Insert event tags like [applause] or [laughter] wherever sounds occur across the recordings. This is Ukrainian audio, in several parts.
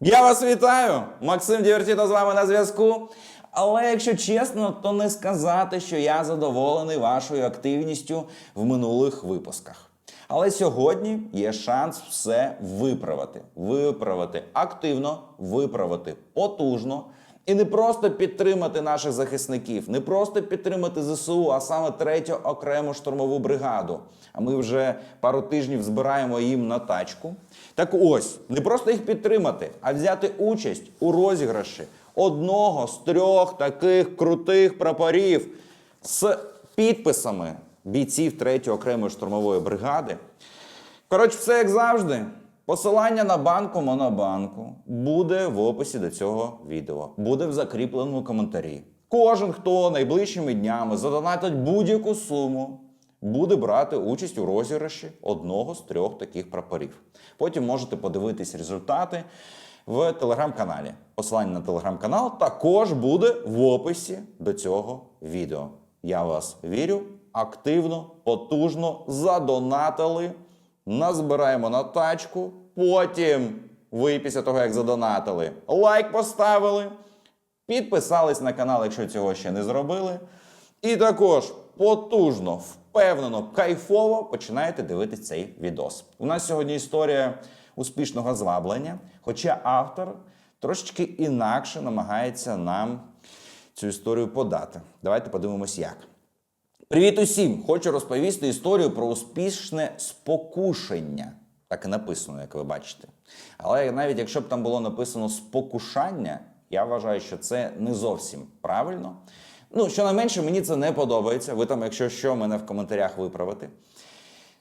Я вас вітаю! Максим Дівертіто з вами на зв'язку. Але якщо чесно, то не сказати, що я задоволений вашою активністю в минулих випусках. Але сьогодні є шанс все виправити. Виправити активно, виправити потужно. І не просто підтримати наших захисників, не просто підтримати ЗСУ, а саме третю окрему штурмову бригаду. А ми вже пару тижнів збираємо їм на тачку. Так ось, не просто їх підтримати, а взяти участь у розіграші одного з трьох таких крутих прапорів з підписами бійців 3-ї окремої штурмової бригади. Коротше, все як завжди. Посилання на банку Монобанку буде в описі до цього відео, буде в закріпленому коментарі. Кожен, хто найближчими днями задонатить будь-яку суму, буде брати участь у розіграші одного з трьох таких прапорів. Потім можете подивитись результати в телеграм-каналі. Посилання на телеграм-канал також буде в описі до цього відео. Я вас вірю, активно, потужно задонатили назбираємо на тачку. Потім, ви після того, як задонатили, лайк поставили, підписались на канал, якщо цього ще не зробили. І також потужно, впевнено, кайфово починаєте дивитися цей відос. У нас сьогодні історія успішного зваблення, хоча автор трошечки інакше намагається нам цю історію подати. Давайте подивимось, як. Привіт усім! Хочу розповісти історію про успішне спокушення. Так і написано, як ви бачите. Але навіть якщо б там було написано спокушання, я вважаю, що це не зовсім правильно. Ну, щонайменше, мені це не подобається. Ви там, якщо що, мене в коментарях виправите.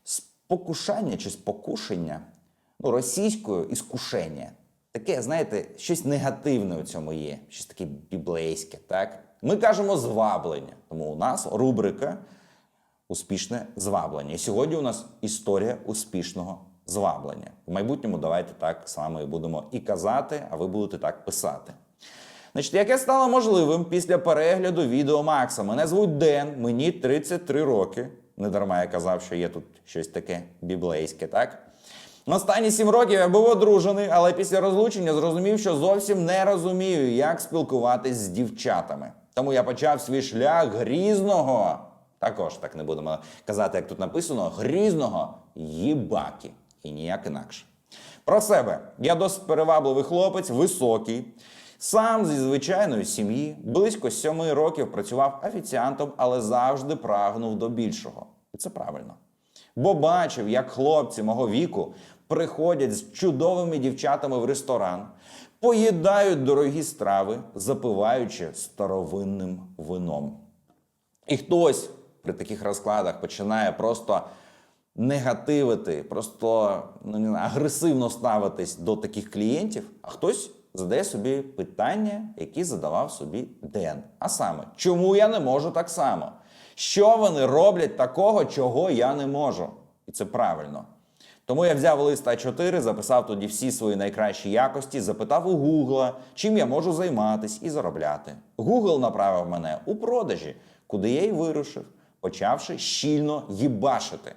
Спокушання чи спокушення, ну, російською іскушення. Таке, знаєте, щось негативне у цьому є, щось таке біблейське, так? Ми кажемо зваблення, тому у нас рубрика Успішне зваблення. І сьогодні у нас історія успішного зваблення. В майбутньому давайте так само і будемо і казати, а ви будете так писати. Значить, яке стало можливим після перегляду відео Макса. Мене звуть Ден, мені 33 роки. Не дарма я казав, що є тут щось таке біблейське, так? На останні сім років я був одружений, але після розлучення зрозумів, що зовсім не розумію, як спілкуватись з дівчатами. Тому я почав свій шлях грізного. Також так не будемо казати, як тут написано, грізного їбаки. І ніяк інакше. Про себе. Я досить перевабливий хлопець, високий. Сам зі звичайної сім'ї близько сьоми років працював офіціантом, але завжди прагнув до більшого. І це правильно. Бо бачив, як хлопці мого віку приходять з чудовими дівчатами в ресторан, поїдають дорогі страви, запиваючи старовинним вином. І хтось при таких розкладах починає просто негативити, просто ну, агресивно ставитись до таких клієнтів, а хтось задає собі питання, які задавав собі Ден. А саме, чому я не можу так само? Що вони роблять такого, чого я не можу? І це правильно. Тому я взяв лист А4, записав тоді всі свої найкращі якості, запитав у Гугла, чим я можу займатись і заробляти. Гугл направив мене у продажі, куди я й вирушив, почавши щільно їбашити.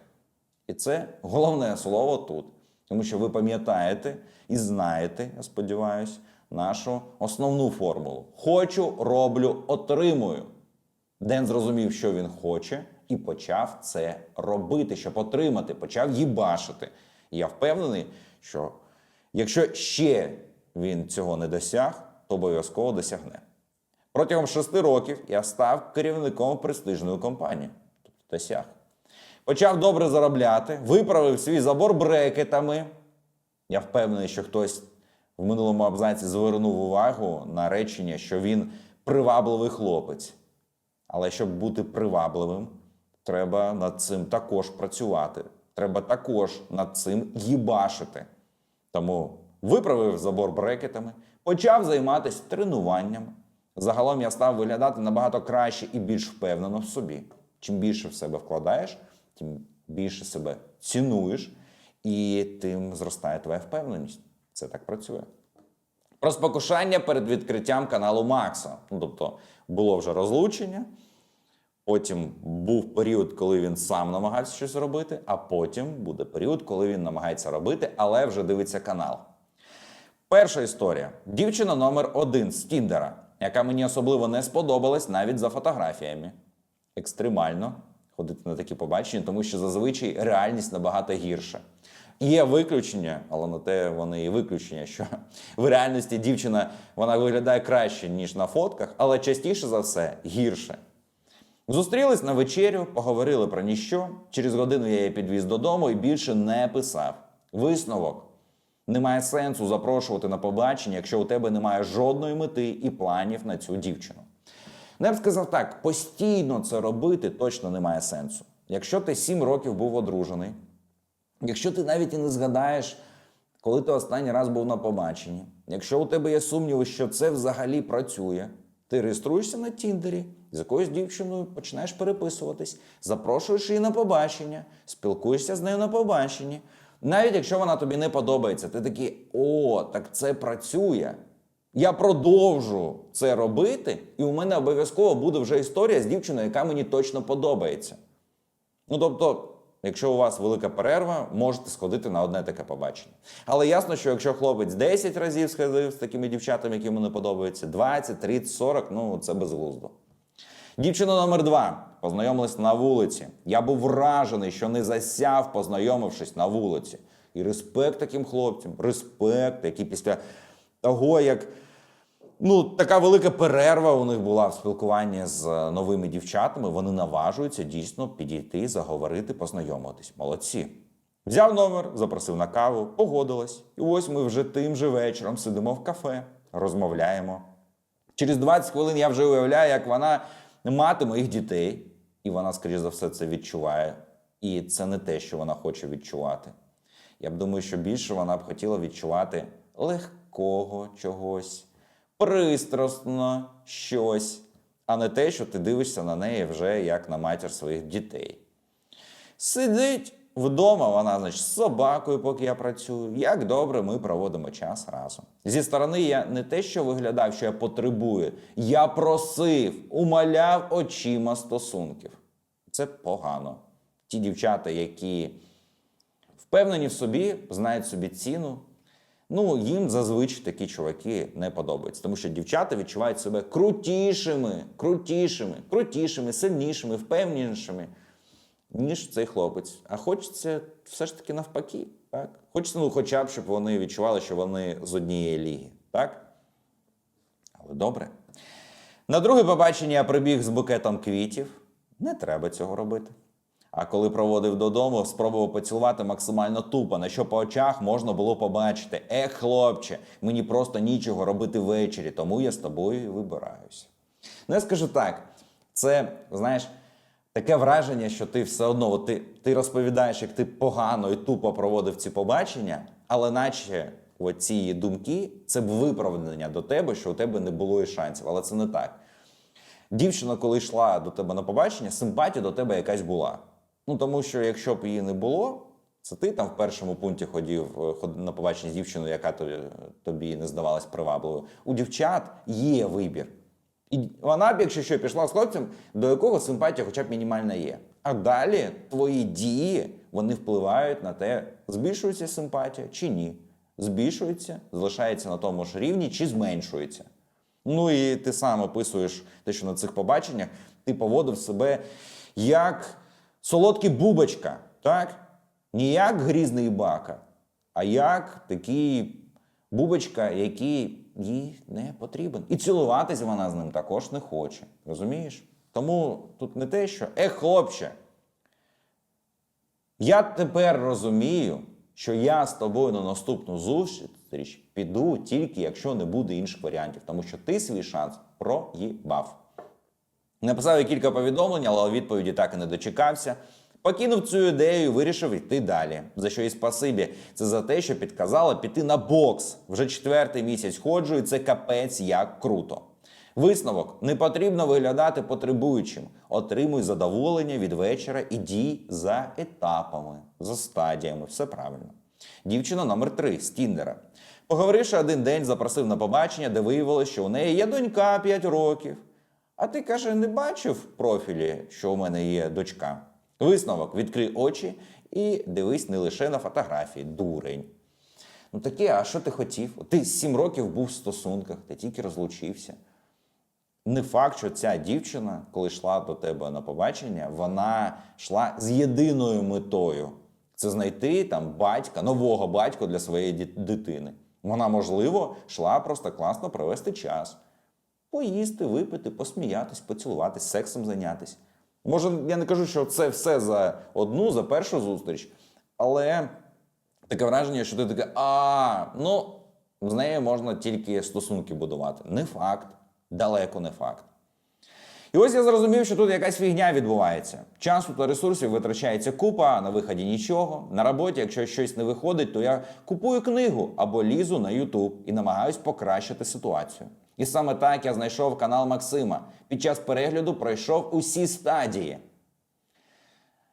І це головне слово тут. Тому що ви пам'ятаєте і знаєте, я сподіваюся, нашу основну формулу: хочу, роблю, отримую. Ден зрозумів, що він хоче, і почав це робити, щоб отримати, почав їбашити. І я впевнений, що якщо ще він цього не досяг, то обов'язково досягне. Протягом шести років я став керівником престижної компанії. Тобто досяг. Почав добре заробляти, виправив свій забор брекетами. Я впевнений, що хтось в минулому абзаці звернув увагу на речення, що він привабливий хлопець. Але щоб бути привабливим, треба над цим також працювати. Треба також над цим їбашити. Тому виправив забор брекетами, почав займатися тренуванням. Загалом я став виглядати набагато краще і більш впевнено в собі. Чим більше в себе вкладаєш, тим більше себе цінуєш, і тим зростає твоя впевненість. Це так працює. Про спокушання перед відкриттям каналу Макса. Ну, тобто було вже розлучення, потім був період, коли він сам намагався щось робити, а потім буде період, коли він намагається робити, але вже дивиться канал. Перша історія. Дівчина номер один з Тіндера, яка мені особливо не сподобалась навіть за фотографіями. Екстремально ходити на такі побачення, тому що зазвичай реальність набагато гірша. Є виключення, але на те вони і виключення, що в реальності дівчина вона виглядає краще, ніж на фотках, але частіше за все гірше. Зустрілись на вечерю, поговорили про ніщо. Через годину я її підвіз додому і більше не писав. Висновок. Немає сенсу запрошувати на побачення, якщо у тебе немає жодної мети і планів на цю дівчину. Ну, я б сказав так: постійно це робити точно немає сенсу. Якщо ти 7 років був одружений, якщо ти навіть і не згадаєш, коли ти останній раз був на побаченні, якщо у тебе є сумніви, що це взагалі працює, ти реєструєшся на Тіндері, з якоюсь дівчиною починаєш переписуватись, запрошуєш її на побачення, спілкуєшся з нею на побаченні. Навіть якщо вона тобі не подобається, ти такий, о, так це працює. Я продовжу це робити, і у мене обов'язково буде вже історія з дівчиною, яка мені точно подобається. Ну тобто, якщо у вас велика перерва, можете сходити на одне таке побачення. Але ясно, що якщо хлопець 10 разів сходив з такими дівчатами, які йому не подобаються, 20, 30, 40, ну це безглуздо. Дівчина номер два познайомились на вулиці. Я був вражений, що не засяв, познайомившись на вулиці. І респект таким хлопцям, респект, які після того, як ну, така велика перерва у них була в спілкуванні з е, новими дівчатами, вони наважуються дійсно підійти, заговорити, познайомитись. Молодці. Взяв номер, запросив на каву, погодилась. І ось ми вже тим же вечором сидимо в кафе, розмовляємо. Через 20 хвилин я вже уявляю, як вона мати моїх дітей, і вона, скоріш за все, це відчуває. І це не те, що вона хоче відчувати. Я б думаю, що більше вона б хотіла відчувати легкого чогось, пристрасно щось, а не те, що ти дивишся на неї вже як на матір своїх дітей. Сидить вдома, вона, значить, з собакою, поки я працюю. Як добре ми проводимо час разом. Зі сторони я не те, що виглядав, що я потребую, я просив, умаляв очима стосунків. Це погано. Ті дівчата, які впевнені в собі, знають собі ціну. Ну, їм зазвичай такі чуваки не подобаються, тому що дівчата відчувають себе крутішими, крутішими, крутішими, сильнішими, впевненішими, ніж цей хлопець. А хочеться все ж таки навпаки. Так? Хочеться, ну, хоча б, щоб вони відчували, що вони з однієї ліги. Так? Але добре. На друге побачення я прибіг з букетом квітів. Не треба цього робити. А коли проводив додому, спробував поцілувати максимально тупо, на що по очах можна було побачити: Ех, хлопче, мені просто нічого робити ввечері, тому я з тобою і вибираюся. Я скажу так: це, знаєш, таке враження, що ти все одно от ти, ти розповідаєш, як ти погано і тупо проводив ці побачення, але наче оці думки це б виправдання до тебе, що у тебе не було і шансів. Але це не так. Дівчина, коли йшла до тебе на побачення, симпатія до тебе якась була. Ну тому що якщо б її не було, це ти там в першому пункті ходив е, на побачення з дівчиною, яка тобі не здавалась привабливою. У дівчат є вибір. І вона б, якщо що, пішла з хлопцем, до якого симпатія хоча б мінімальна є. А далі твої дії вони впливають на те, збільшується симпатія чи ні. Збільшується, залишається на тому ж рівні чи зменшується. Ну і ти сам описуєш те, що на цих побаченнях ти поводив себе як солодкий бубочка, так? Не як грізний бака, а як такий бубочка, який їй не потрібен. І цілуватися вона з ним також не хоче. Розумієш? Тому тут не те, що е, хлопче, я тепер розумію, що я з тобою на наступну зустріч піду тільки якщо не буде інших варіантів, тому що ти свій шанс проїбав. Написав я кілька повідомлень, але відповіді так і не дочекався. Покинув цю ідею і вирішив йти далі. За що і спасибі. Це за те, що підказала піти на бокс. Вже четвертий місяць ходжу, і це капець як круто. Висновок: не потрібно виглядати потребуючим. Отримуй задоволення від вечора і дій за етапами, за стадіями. Все правильно. Дівчина номер 3 з Тіндера. Поговоривши один день, запросив на побачення, де виявилося, що у неї є донька 5 років. А ти каже, не бачив в профілі, що у мене є дочка. Висновок: відкрий очі і дивись не лише на фотографії, дурень. Ну таке, а що ти хотів? Ти сім років був в стосунках, ти тільки розлучився. Не факт, що ця дівчина, коли йшла до тебе на побачення, вона йшла з єдиною метою це знайти там батька, нового батька для своєї дитини. Вона, можливо, йшла просто класно провести час, поїсти, випити, посміятись, поцілуватись, сексом зайнятися. Може, я не кажу, що це все за одну, за першу зустріч, але таке враження, що ти таке, а, ну, з нею можна тільки стосунки будувати. Не факт, далеко не факт. І ось я зрозумів, що тут якась фігня відбувається. Часу та ресурсів витрачається купа, на виході нічого. На роботі, якщо щось не виходить, то я купую книгу або лізу на YouTube і намагаюсь покращити ситуацію. І саме так я знайшов канал Максима. Під час перегляду пройшов усі стадії.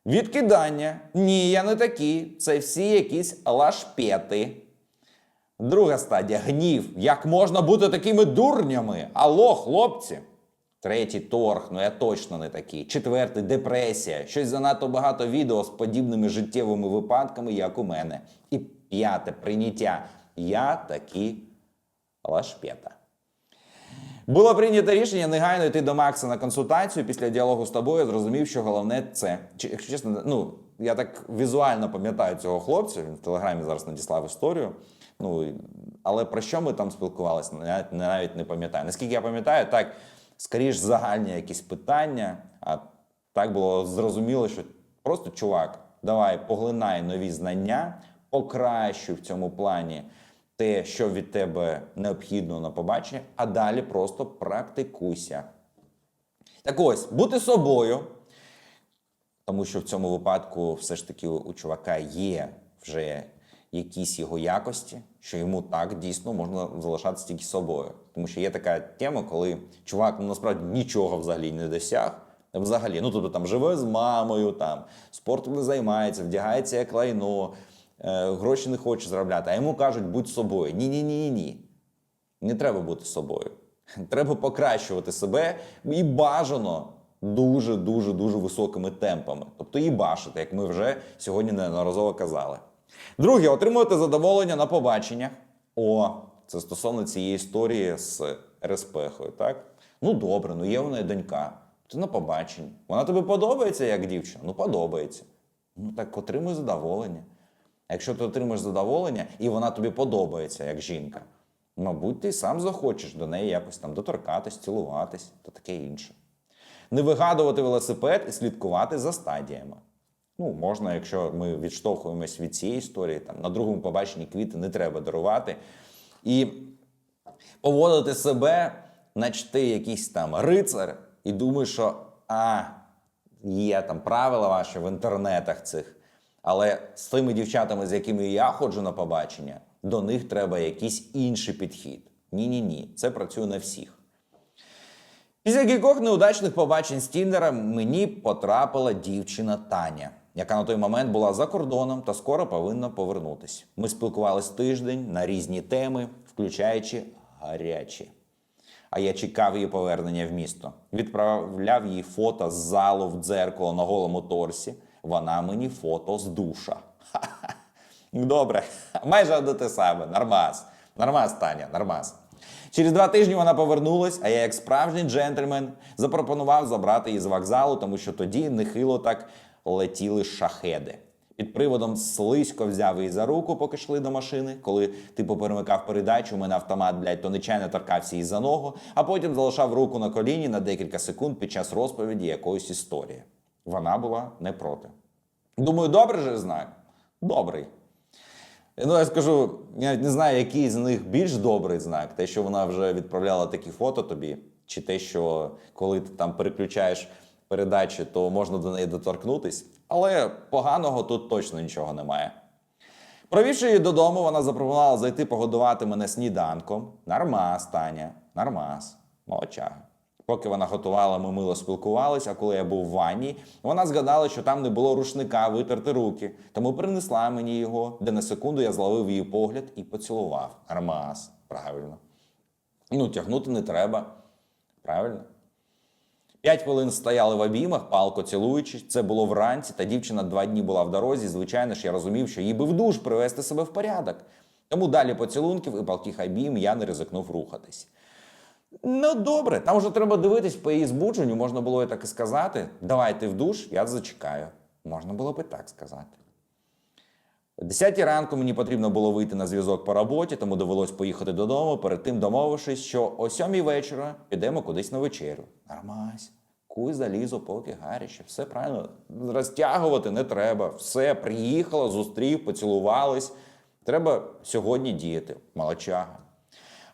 Відкидання. Ні, я не такі. Це всі якісь лашпети. Друга стадія гнів. Як можна бути такими дурнями? Алло, хлопці. Третій торг, ну я точно не такий. Четвертий депресія. Щось занадто багато відео з подібними життєвими випадками, як у мене. І п'яте прийняття. Я таки лашпета. Було прийнято рішення негайно йти до Макса на консультацію. Після діалогу з тобою зрозумів, що головне це. Чи, якщо чесно, ну я так візуально пам'ятаю цього хлопця. Він в телеграмі зараз надіслав історію. Ну але про що ми там спілкувалися, навіть, навіть не пам'ятаю. Наскільки я пам'ятаю, так скоріш загальні якісь питання. А так було зрозуміло, що просто чувак, давай поглинай нові знання, покращуй в цьому плані те, що від тебе необхідно на побачення, а далі просто практикуйся. Так ось, бути собою, тому що в цьому випадку все ж таки у чувака є вже якісь його якості, що йому так дійсно можна залишатися тільки собою. Тому що є така тема, коли чувак ну, насправді нічого взагалі не досяг. Взагалі, ну тобто там живе з мамою, там спортом не займається, вдягається як лайно, гроші не хоче заробляти, а йому кажуть, будь собою. Ні, ні. Не треба бути собою. [laughs] Треба покращувати себе і бажано дуже, дуже, високими темпами. Тобто і бачити, як ми вже сьогодні неодноразово казали. Друге, отримуєте задоволення на побаченнях. О, це стосовно цієї історії з РСПхою, так? Ну добре, ну є в неї донька. Ти на побаченні. Вона тобі подобається як дівчина? Ну подобається. Ну так отримуй задоволення. Якщо ти отримаєш задоволення, і вона тобі подобається як жінка, мабуть, ти сам захочеш до неї якось там доторкатись, цілуватись та таке інше. Не вигадувати велосипед і слідкувати за стадіями. Ну, можна, якщо ми відштовхуємось від цієї історії, там на другому побаченні квіти не треба дарувати. І поводити себе, наче ти якийсь там рицар, і думаєш, що а, є там правила ваші в інтернетах цих. Але з тими дівчатами, з якими я ходжу на побачення, до них треба якийсь інший підхід. Ні-ні ні, це працює на всіх. Після кількох неудачних побачень з Тіндера мені потрапила дівчина Таня, яка на той момент була за кордоном та скоро повинна повернутись. Ми спілкувались тиждень на різні теми, включаючи гарячі. А я чекав її повернення в місто. Відправляв їй фото з залу в дзеркало на голому торсі. Вона мені фото з душа. [laughs] Добре, майже до те саме. Нормас. Нормас, Таня, нормас. Через два тижні вона повернулась, а я, як справжній джентльмен, запропонував забрати її з вокзалу, тому що тоді нехило так летіли шахеди. Під приводом слизько взяв її за руку, поки йшли до машини. Коли типу перемикав передачу, у мене автомат, блядь, то нечайно торкався її за ногу, а потім залишав руку на коліні на декілька секунд під час розповіді якоїсь історії. Вона була не проти. Думаю, добрий же знак? Добрий. Ну, я скажу, я не знаю, який з них більш добрий знак. Те, що вона вже відправляла такі фото тобі, чи те, що коли ти там переключаєш передачі, то можна до неї доторкнутись. Але поганого тут точно нічого немає. Провівши її додому, вона запропонувала зайти погодувати мене сніданком. Нормас, Таня, нормас, молодчага. Поки вона готувала, ми мило спілкувались, а коли я був в ванні, вона згадала, що там не було рушника витерти руки, тому принесла мені його, де на секунду я зловив її погляд і поцілував. Нормас, правильно. Ну, тягнути не треба. Правильно? П'ять хвилин стояли в обіймах, палко цілуючись. Це було вранці, та дівчина два дні була в дорозі. Звичайно ж, я розумів, що їй би в душ привести себе в порядок. Тому далі поцілунків і палких обійм я не ризикнув рухатись. Ну, добре, там вже треба дивитись по її збудженню, можна було і так і сказати. Давайте в душ, я зачекаю. Можна було б і так сказати. О 10 ранку мені потрібно було вийти на зв'язок по роботі, тому довелось поїхати додому, перед тим домовившись, що о 7 вечора підемо кудись на вечерю. Нормась. Куй залізо, поки гаряче, все правильно. Розтягувати не треба. Все, приїхала, зустрів, поцілувались. Треба сьогодні діяти. Молодчага.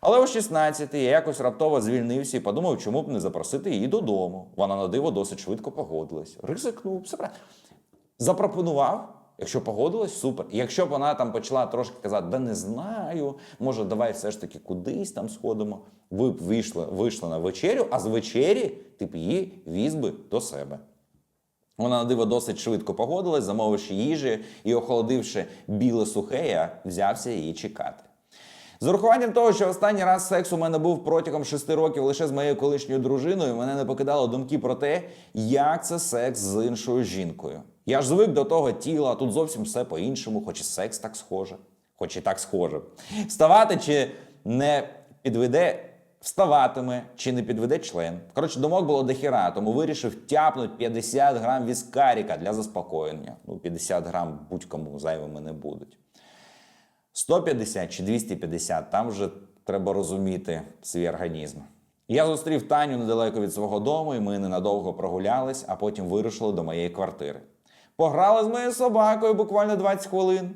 Але о 16 я якось раптово звільнився і подумав, чому б не запросити її додому. Вона на диво досить швидко погодилась. Ризикнув, все правильно. Запропонував. Якщо погодилась, супер. Якщо б вона там почала трошки казати, да не знаю, може, давай все ж таки кудись там сходимо. Ви б вийшли, вийшли на вечерю, а з вечері ти б її віз би до себе. Вона на диво досить швидко погодилась, замовивши їжі і охолодивши біле сухе, я взявся її чекати. З урахуванням того, що останній раз секс у мене був протягом шести років лише з моєю колишньою дружиною, мене не покидало думки про те, як це секс з іншою жінкою. Я ж звик до того тіла, а тут зовсім все по-іншому, хоч і секс так схоже, хоч і так схоже. Вставати чи не підведе, вставатиме чи не підведе член. Коротше, думок було дохіра, тому вирішив тяпнути 50 грам віскаріка для заспокоєння. Ну, 50 грам будь-кому зайвими не будуть. 150 чи 250, там вже треба розуміти свій організм. Я зустрів Таню недалеко від свого дому, і ми ненадовго прогулялись, а потім вирушили до моєї квартири. Пограли з моєю собакою буквально 20 хвилин.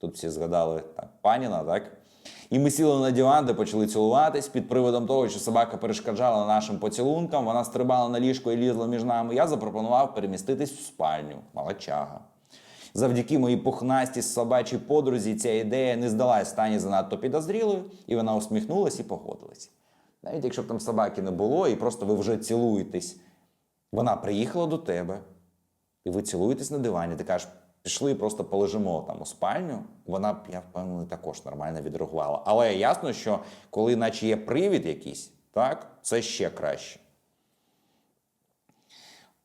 Тут всі згадали так, паніна, так? І ми сіли на диван, де почали цілуватись під приводом того, що собака перешкоджала нашим поцілункам, вона стрибала на ліжко і лізла між нами. Я запропонував переміститись в спальню. Молодчага. Завдяки моїй пухнастій собачій подрузі ця ідея не здалась стані занадто підозрілою, і вона усміхнулась і погодилась. Навіть якщо б там собаки не було, і просто ви вже цілуєтесь, вона приїхала до тебе, і ви цілуєтесь на дивані, ти кажеш, пішли просто полежимо там у спальню, вона б, я впевнений, також нормально відреагувала. Але ясно, що коли наче є привід якийсь, так, це ще краще.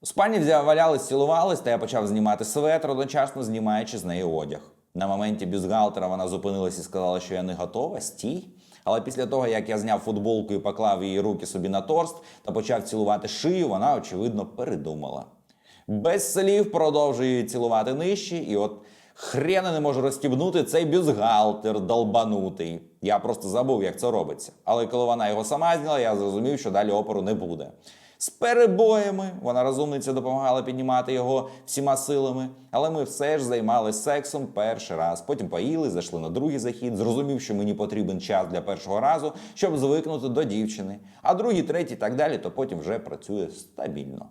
У спальні валялись, цілувались, та я почав знімати светр, одночасно знімаючи з неї одяг. На моменті бюстгальтера вона зупинилась і сказала, що я не готова, стій. Але після того, як я зняв футболку і поклав її руки собі на торст та почав цілувати шию, вона, очевидно, передумала. Без слів продовжую її цілувати нижче, і от хрена не можу розстібнути цей бюстгальтер долбанутий. Я просто забув, як це робиться. Але коли вона його сама зняла, я зрозумів, що далі опору не буде. З перебоями вона розумниця допомагала піднімати його всіма силами, але ми все ж займалися сексом перший раз. Потім поїли, зайшли на другий захід, зрозумів, що мені потрібен час для першого разу, щоб звикнути до дівчини. А другий, третій, так далі, то потім вже працює стабільно.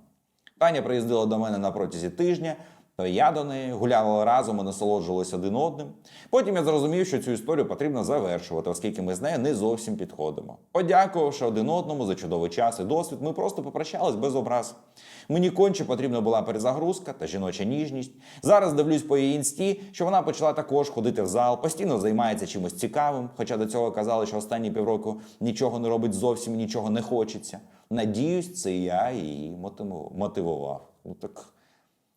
Таня приїздила до мене на протязі тижня, я до неї гуляли разом і насолоджувалися один одним. Потім я зрозумів, що цю історію потрібно завершувати, оскільки ми з нею не зовсім підходимо. Подякувавши один одному за чудовий час і досвід, ми просто попрощались без образ. Мені конче потрібна була перезагрузка та жіноча ніжність. Зараз дивлюсь по її інсті, що вона почала також ходити в зал, постійно займається чимось цікавим. Хоча до цього казали, що останні півроку нічого не робить зовсім, нічого не хочеться. Надіюсь, це я її мотивував. Ну так,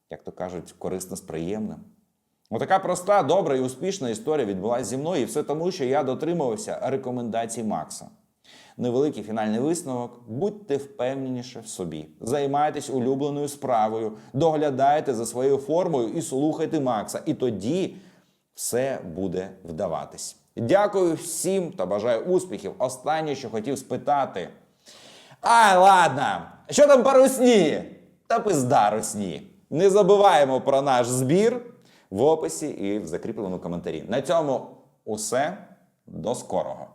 як то кажуть, корисно з приємним. Отака проста, добра і успішна історія відбулася зі мною, і все тому, що я дотримувався рекомендацій Макса. Невеликий фінальний висновок. Будьте впевненіше в собі. Займайтесь улюбленою справою, доглядайте за своєю формою і слухайте Макса. І тоді все буде вдаватись. Дякую всім та бажаю успіхів. Останнє, що хотів спитати. Ай, ладно, що там по русні? Та пизда русні. Не забуваємо про наш збір в описі і в закріпленому коментарі. На цьому усе. До скорого.